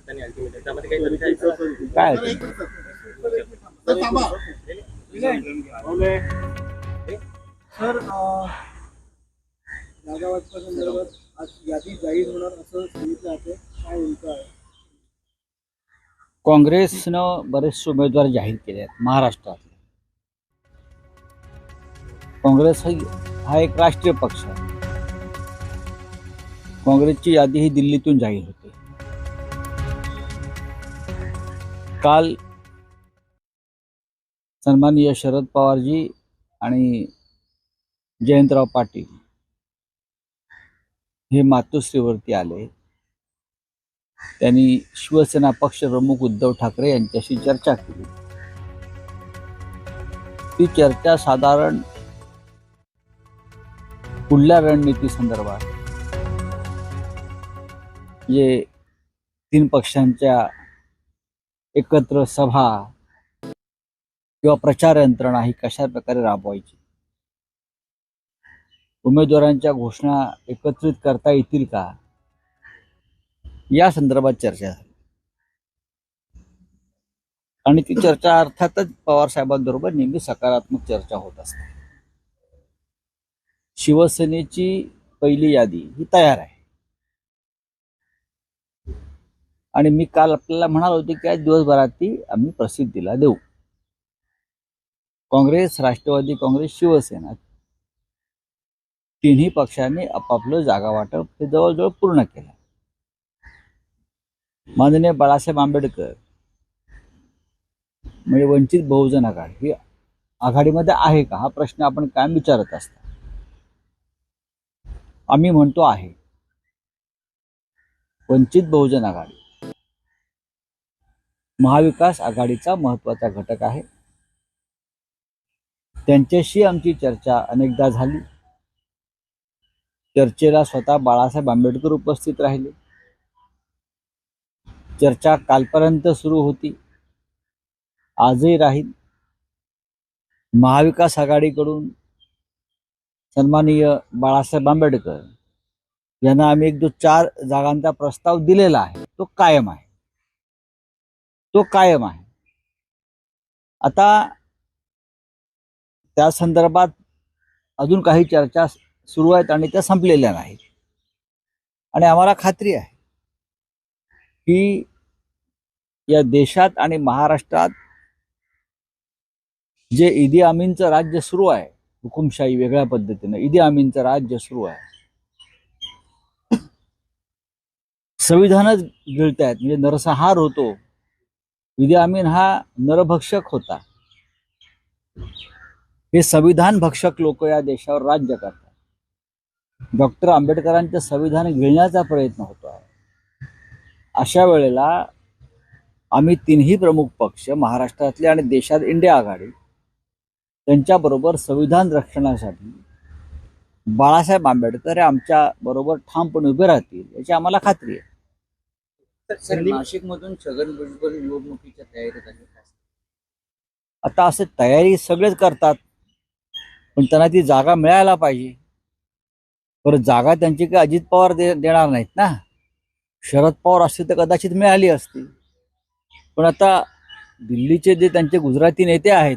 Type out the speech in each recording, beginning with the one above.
आणि अल्टिमेट त्यामध्ये काही तथ्य आहे का? काय सर, एक मिनिट, सर. सर, थांबा. सर अ, जागा वाटपासंदर्भात आज यादी जाहीर होणार असं सांगितलं जाते काय नेमकं आहे काँग्रेसनं बरेचसे उमेदवार जाहीर केले आहेत महाराष्ट्रातले. काँग्रेस हा एक राष्ट्रीय पक्ष आहे. काँग्रेसची यादी ही दिल्लीतून जाहीर होते. काल सन्माननीय शरद पवारजी आणि जयंतराव पाटील हे मातोश्रीवरती आले. त्यांनी शिवसेना पक्षप्रमुख उद्धव ठाकरे यांच्याशी चर्चा केली. ती चर्चा साधारण पुढल्या रणनीती संदर्भात? जे तीन पक्षांच्या एकत्र सभा किंवा प्रचार यंत्रणा ही कशा प्रकारे राबवायची? उमेदवारांच्या घोषणा एकत्रित करता येतील का? या संदर्भात चर्चा झाली. आणि ती चर्चा अर्थातच पवार साहेबांबरोबर नेहमी सकारात्मक चर्चा होत असते. शिवसेनेची पहिली यादी ही तयार आहे. आणि मी काल आपल्याला म्हणाल होते की आज दिवसभरात ती आम्ही प्रसिद्धीला देऊ. काँग्रेस राष्ट्रवादी काँग्रेस शिवसेना तिन्ही पक्षांनी आपापलं जागा वाटप हे जवळजवळ पूर्ण केलं. माननीय बाळासाहेब आंबेडकर म्हणजे वंचित बहुजन आघाडी ही आघाडीमध्ये आहे का? हा प्रश्न आपण कायम विचारत असता. आम्ही म्हणतो आहे वंचित बहुजन आघाडी महाविकास आघाडीचा महत्त्वाचा घटक आहे. त्यांच्याशी आमची चर्चा अनेकदा झाली. चर्चेला स्वतः बाळासाहेब आंबेडकर उपस्थित राहिले. चर्चा कालपर्यंत सुरू होती. आजही राहील. महाविकास आघाडीकडून सन्माननीय बाळासाहेब आंबेडकर यांना आम्ही एक जो चार जागांचा प्रस्ताव दिलेला आहे तो कायम आहे. तो कायम आहे. आता त्या संदर्भात अजून काही चर्चा सुरू आहेत आणि त्या संपलेल्या नाहीत. आणि आम्हाला खात्री आहे की या देशात आणि महाराष्ट्रात जे इदी अमीनचं राज्य सुरू आहे हुकुमशाही वेगळ्या पद्धतीनं इदी अमीनचं राज्य सुरू आहे. संविधानच गिळत आहेत म्हणजे नरसंहार होतो. ईदी अमीन हा नरभक्षक होता. हे संविधान भक्षक लोक या देशावर राज्य करतात. डॉक्टर आंबेडकरांचं संविधान गिळण्याचा प्रयत्न होतो आहे. अशा वेळेला आम्ही तीनही प्रमुख पक्ष महाराष्ट्रातले आणि देशात इंडिया आघाडी त्यांच्याबरोबर संविधान रक्षणासाठी बाळासाहेब आंबेडकर हे आमच्या बरोबर ठामपणे उभे राहतील याची आम्हाला खात्री आहे. नाशिक मधून छगन भुजबळ निवडणुकीच्या तयारीत आहे आता असे तयारी सगळेच करतात पण त्यांना ती जागा मिळायला पाहिजे. बरं जागा त्यांची काही अजित पवार दे देणार नाहीत ना? शरद पवार असते तर कदाचित मिळाली असती. पण आता दिल्लीचे जे त्यांचे गुजराती नेते आहेत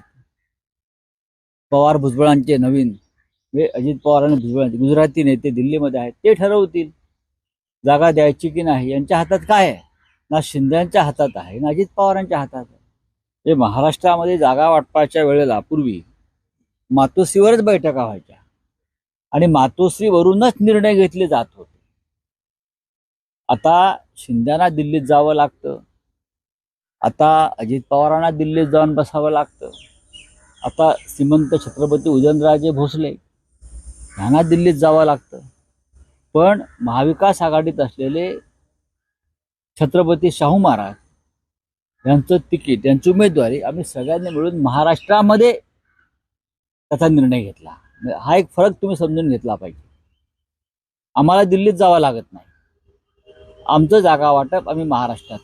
पवार भुजबळांचे नवीन म्हणजे अजित पवार आणि भुजबळांचे गुजराती नेते दिल्लीमध्ये आहेत ते ठरवतील जागा द्यायची की नाही यांच्या हातात काय आहे? ना शिंद्यांच्या हातात आहे ना अजित पवारांच्या हातात आहे. हे महाराष्ट्रामध्ये जागा वाटपाच्या वेळेला पूर्वी मातोश्रीवरच बैठका व्हायच्या आणि मातोश्रीवरूनच निर्णय घेतले जात होते. आता शिंद्यांना दिल्लीत जावं लागतं. आता अजित पवारांना दिल्लीत जाऊन बसावं लागतं. आता श्रीमंत छत्रपती उदयनराजे भोसले यांना दिल्लीत जावं लागतं. पण महाविकास आघाडीत असलेले छत्रपती शाहू महाराज यांचं तिकीट यांची उमेदवारी आम्ही सगळ्यांनी मिळून महाराष्ट्रामध्ये त्याचा निर्णय घेतला. हा एक फरक तुम्ही समजून घेतला पाहिजे. आम्हाला दिल्लीत जावं लागत नाही. आमचं जागा वाटप आम्ही महाराष्ट्रात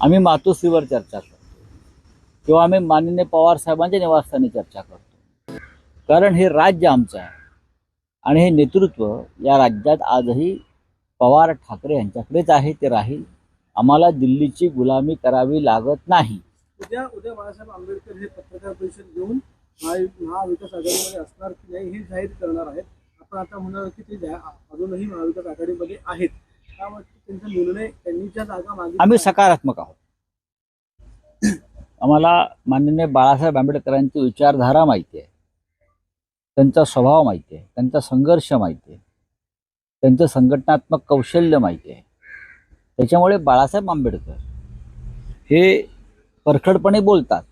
आम्ही मातोश्रीवर चर्चा करतो. किंवा आम्ही माननीय पवार साहेबांच्या निवासस्थानी चर्चा करतो. कारण हे राज्य आमचं आहे. आणि हे नेतृत्व या राज्यात आजही पवार ठाकरे यांच्याकडेच आहे ते राहील. आम्हाला दिल्लीची गुलामी करावी लागत नाही. उद्या उद्या बाळासाहेब आंबेडकर हे पत्रकार परिषद घेऊन महाविकास आघाडीमध्ये असणार की नाही हे जाहीर करणार आहेत. आपण आता म्हणाल की ते अजूनही महाविकास आघाडीमध्ये आहेत. आम्ही सकारात्मक आहोत. आम्हाला माननीय बाळासाहेब आंबेडकरांची विचारधारा माहिती आहे. त्यांचा स्वभाव माहिती आहे. त्यांचा संघर्ष माहिती आहे. त्यांचं संघटनात्मक कौशल्य माहिती आहे. त्याच्यामुळे बाळासाहेब आंबेडकर हे परखडपणे बोलतात.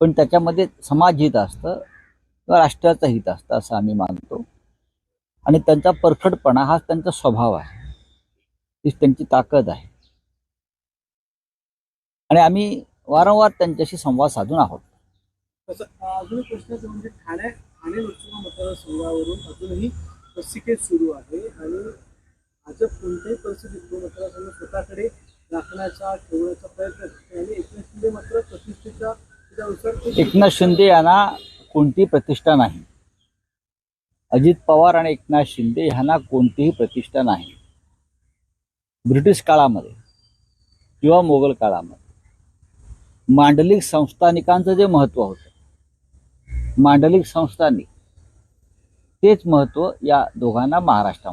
पण त्याच्यामध्ये समाजहित असतं किंवा राष्ट्राचं हित असतं असं आम्ही मानतो. आणि त्यांचा परखडपणा हा त्यांचा स्वभाव आहे. हीच त्यांची ताकद आहे. आणि आम्ही वारंवार त्यांच्याशी संवाद साधून आहोत. अजून प्रश्न म्हणजे ठाणे ठाणे लोकसभा मतदारसंघावरून अजूनही रस्सिकेत सुरू आहे आणि आज कोणत्याही परिस्थितीत तो मतदारसंघ स्वतःकडे राखण्याचा ठेवण्याचा प्रयत्न करते आणि एकनाथ शिंदे मात्र ते एकनाथ शिंदे यांना कोणतीही प्रतिष्ठा नाही. अजित पवार आणि एकनाथ शिंदे यांना कोणतीही प्रतिष्ठा नाही. ब्रिटिश काळामध्ये किंवा मोगल काळामध्ये मांडलिक संस्थानिकांचं जे महत्त्व होतं मांडलिक संस्थानिक तेच महत्त्व या दोघांना महाराष्ट्रामध्ये